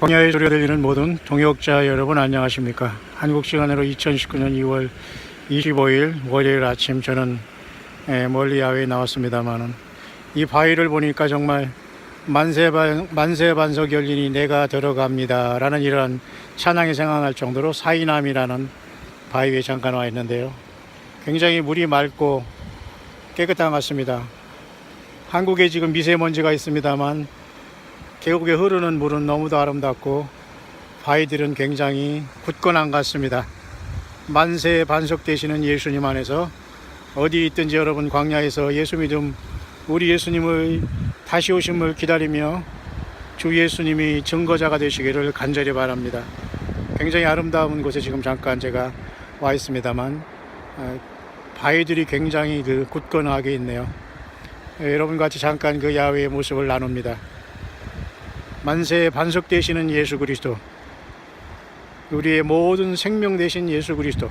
광야의 소리가 들리는 모든 동역자 여러분 안녕하십니까? 한국 시간으로 2019년 2월 25일 월요일 아침 저는 예, 멀리 야외에 나왔습니다만은 이 바위를 보니까 정말 만세반, 만세반석 열리니 내가 들어갑니다 라는 이러한 찬양이 생각날 정도로 사이남이라는 바위에 잠깐 와 있는데요. 굉장히 물이 맑고 깨끗한 것 같습니다. 한국에 지금 미세먼지가 있습니다만 계곡에 흐르는 물은 너무도 아름답고 바위들은 굉장히 굳건한 것 같습니다. 만세 반석 되시는 예수님 안에서 어디 있든지 여러분 광야에서 예수 믿음 우리 예수님의 다시 오심을 기다리며 주 예수님이 증거자가 되시기를 간절히 바랍니다. 굉장히 아름다운 곳에 지금 잠깐 제가 와 있습니다만 아, 바위들이 굉장히 그 굳건하게 있네요. 예, 여러분 같이 잠깐 그 야외의 모습을 나눕니다. 만세에 반석 되시는 예수 그리스도 우리의 모든 생명 되신 예수 그리스도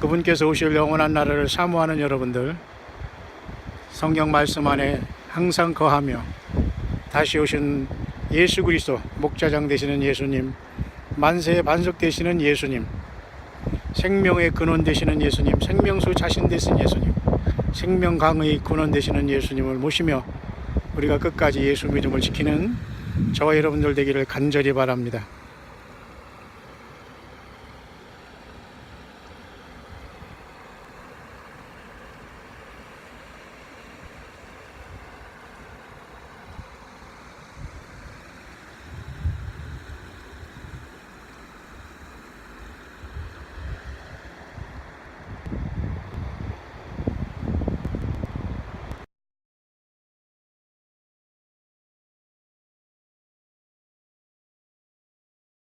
그분께서 오실 영원한 나라를 사모하는 여러분들 성경 말씀 안에 항상 거하며 다시 오신 예수 그리스도 목자장 되시는 예수님 만세에 반석 되시는 예수님 생명의 근원 되시는 예수님 생명수 자신 되신 예수님 생명강의 근원 되시는 예수님을 모시며 우리가 끝까지 예수 믿음을 지키는 저와 여러분들 되기를 간절히 바랍니다.